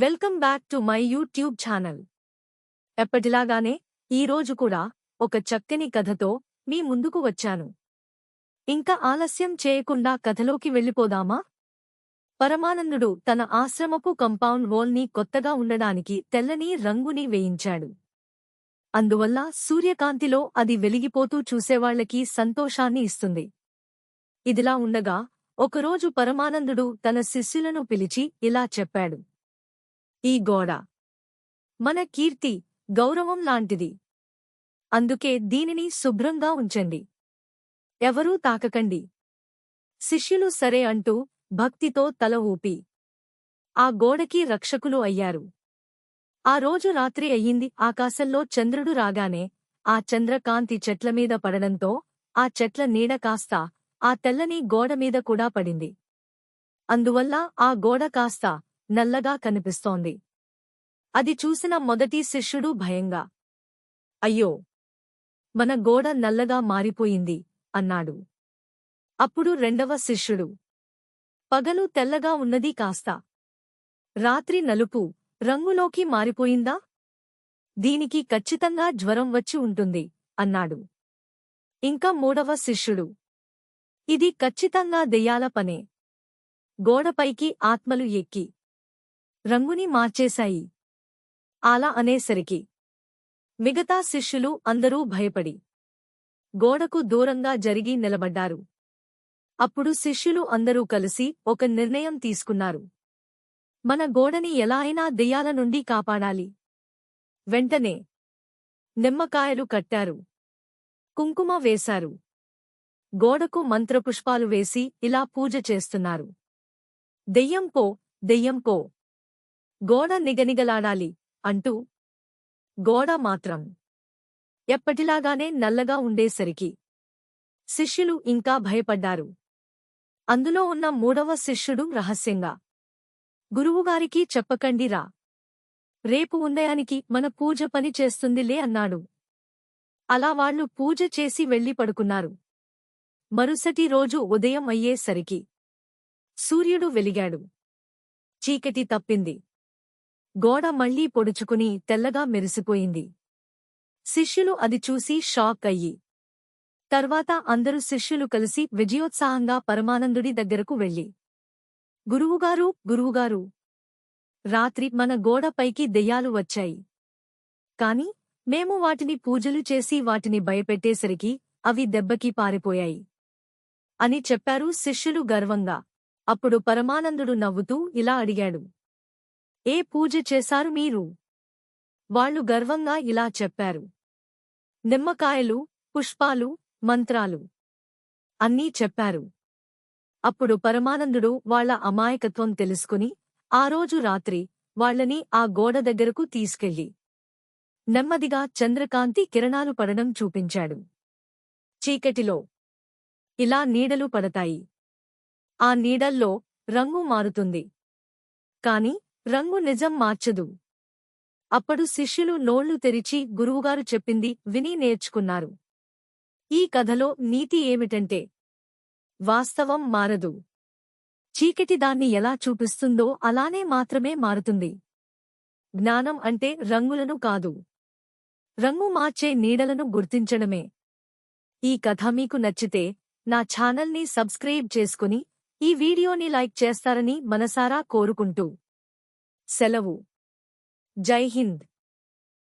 Welcome back to my YouTube channel. ఎప్పటిలాగానే ఈరోజు కూడా ఒక చక్కని కథతో మీ ముందుకు వచ్చాను. ఇంకా ఆలస్యం చేయకుండా కథలోకి వెళ్ళిపోదామా? పరమానందుడు తన ఆశ్రమపు కంపౌండ్ వాల్ని కొత్తగా ఉండడానికి తెల్లని రంగుని వేయించాడు. అందువల్ల సూర్యకాంతిలో అది వెలిగిపోతూ చూసేవాళ్ళకి సంతోషాన్ని ఇస్తుంది. ఇదిలా ఉండగా ఒకరోజు పరమానందుడు తన శిష్యులను పిలిచి ఇలా చెప్పాడు. ఈ గోడ. మన కీర్తి గౌరవం లాంటిది. అందుకే దీనిని శుభ్రంగా ఉంచండి. ఎవరూ తాకకండి. శిష్యులు సరే అంటూ భక్తితో తల ఊపి. ఆ గోడకి రక్షకులు అయ్యారు. ఆ రోజు రాత్రి అయ్యింది ఆకాశంలో చంద్రుడు రాగానే ఆ చంద్రకాంతి చెట్లమీద పడడంతో ఆ చెట్ల నీడ కాస్త ఆ తెల్లని గోడమీద కూడా పడింది. అందువల్ల ఆ గోడ కాస్త నల్లగా కనిపిస్తోంది. అది చూసిన మొదటి శిష్యుడు భయంగా అయ్యో మన గోడ నల్లగా మారిపోయింది అన్నాడు. అప్పుడు రెండవ శిష్యుడు పగలు తెల్లగా ఉన్నది కాస్త. రాత్రి నలుపు రంగులోకి మారిపోయిందా? దీనికి ఖచ్చితంగా జ్వరం వచ్చి ఉంటుంది అన్నాడు. ఇంకా మూడవ శిష్యుడు ఇది ఖచ్చితంగా దెయ్యాల పనే. గోడపైకి ఆత్మలు ఎక్కి రంగుని మార్చేశాయి. అలా అనేసరికి మిగతా శిష్యులు అందరూ భయపడి గోడకు దూరంగా జరిగి నిలబడ్డారు. అప్పుడు శిష్యులు అందరూ కలిసి ఒక నిర్ణయం తీసుకున్నారు. మన గోడని ఎలా అయినా దెయ్యాల నుండి కాపాడాలి. వెంటనే నిమ్మకాయలు కట్టారు. కుంకుమ వేశారు. గోడకు మంత్రపుష్పాలు వేసి ఇలా పూజ చేస్తున్నారు. దెయ్యం పో దెయ్యం పో గోడ నిగనిగలాడాలి అంటూ గోడ మాత్రం ఎప్పటిలాగానే నల్లగా ఉండేసరికి శిష్యులు ఇంకా భయపడ్డారు. అందులో ఉన్న మూడవ శిష్యుడు రహస్యంగా గురువుగారికి చెప్పకండిరా రేపు ఉదయానికి మన పూజ పని చేస్తుందిలే అన్నాడు. అలా వాళ్ళు పూజ చేసి వెళ్ళి పడుకున్నారు. మరుసటి రోజు ఉదయం అయ్యేసరికి సూర్యుడు వెలిగాడు. చీకటి తప్పింది. గోడ మళ్ళీ పొడుచుకుని తెల్లగా మెరిసిపోయింది. శిష్యులు అది చూసి షాక్ అయ్యి. తర్వాత అందరూ శిష్యులు కలిసి విజయోత్సాహంగా పరమానందుడి దగ్గరకు వెళ్ళి. గురువుగారు గురువుగారు! రాత్రి మన గోడపైకి దెయ్యాలు వచ్చాయి. కాని మేము వాటిని పూజలు చేసి వాటిని భయపెట్టేసరికి అవి దెబ్బకి పారిపోయాయి. అని చెప్పారు శిష్యులు గర్వంగా. అప్పుడు పరమానందుడు నవ్వుతూ ఇలా అడిగాడు. ఏ పూజ చేశారు మీరు? వాళ్ళు గర్వంగా ఇలా చెప్పారు. నిమ్మకాయలు పుష్పాలు మంత్రాలు అన్నీ చెప్పారు. అప్పుడు పరమానందుడు వాళ్ళ అమాయకత్వం తెలుసుకుని ఆ రోజు రాత్రి వాళ్ళని ఆ గోడ దగ్గరకు తీసుకెళ్ళి నెమ్మదిగా చంద్రకాంతి కిరణాలు పడడం చూపించాడు. చీకటిలో ఇలా నీడలు పడతాయి. ఆ నీడల్లో రంగు మారుతుంది. కాని రంగు నిజం మార్చదు. అప్పుడు శిష్యులు నోళ్ళు తెరిచి గురువుగారు చెప్పింది విని నేర్చుకున్నారు. ఈ కథలో నీతి ఏమిటంటే వాస్తవం మారదు. చీకటి దాన్ని ఎలా చూపిస్తుందో అలానే మాత్రమే మారుతుంది. జ్ఞానం అంటే రంగులను కాదు. రంగు మార్చే నీడలను గుర్తించడమే. ఈ కథ మీకు నచ్చితే నా ఛానల్ని సబ్స్క్రైబ్ చేసుకుని ఈ వీడియోని లైక్ చేస్తారని మనసారా కోరుకుంటూ. సెలవు జై హింద్